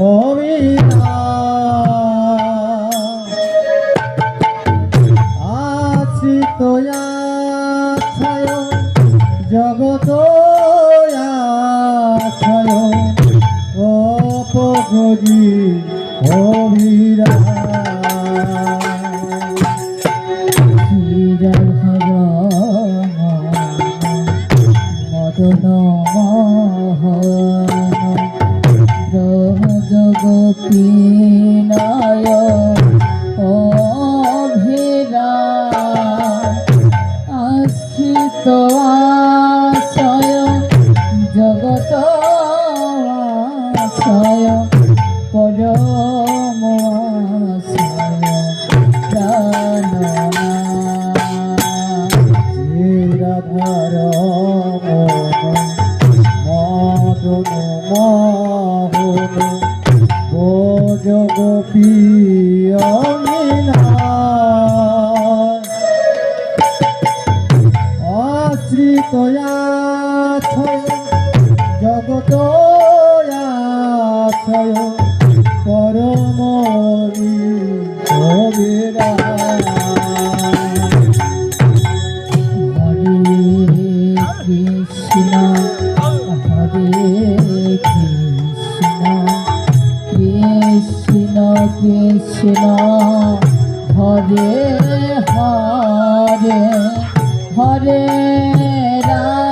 অবিনা আশ্রিত আছায় জগত আছায় অপগরি অবিরা আছয় জগত আছয় কৃষ্ণ কৃষ্ণ কৃষ্ণ হরে হরে হরে রাম।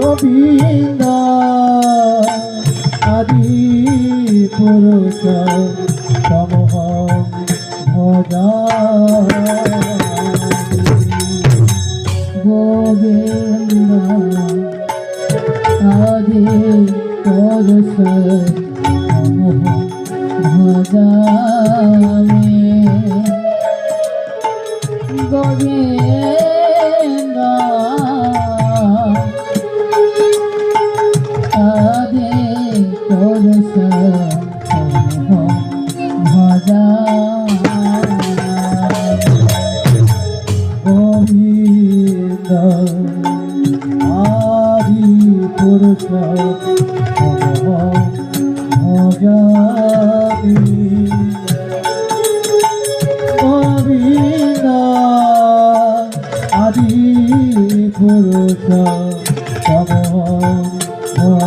গোবিন্দ আদি পুরুষ পুরুষ ভজামি গোবিন্দ আদি পুরুষ সমহ ভজামি গোবিন্দ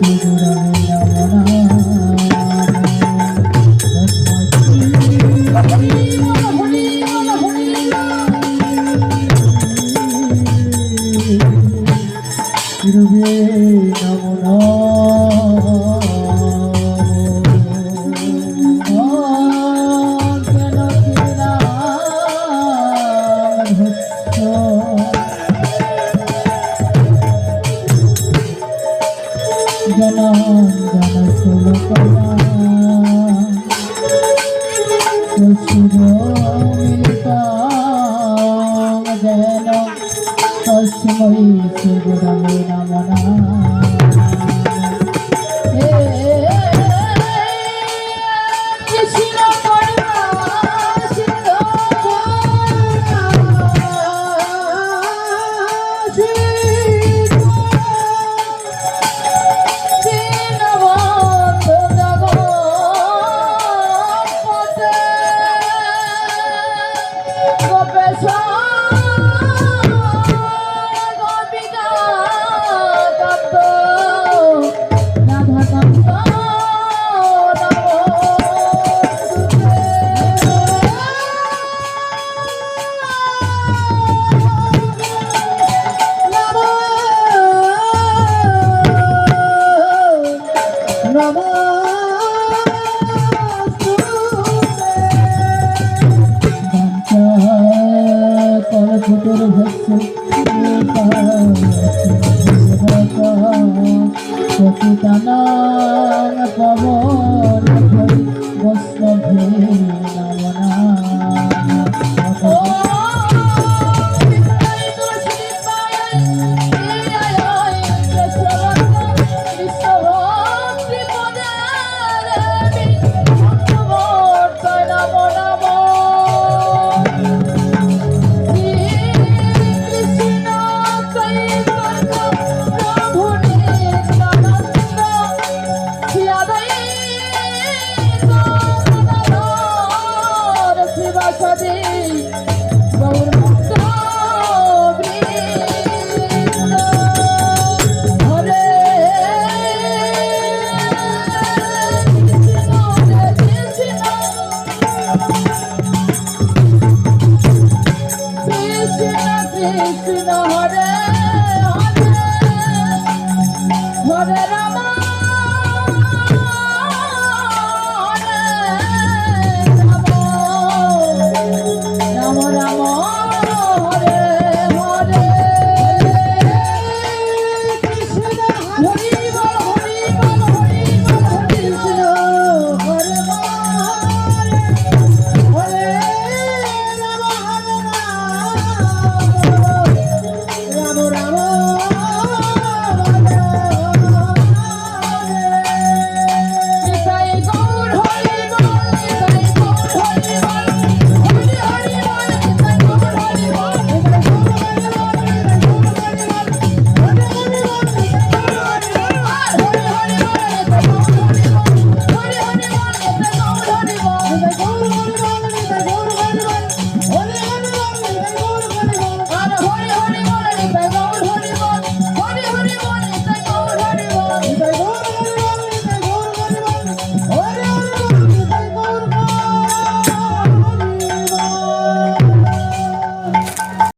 你可能 Lord.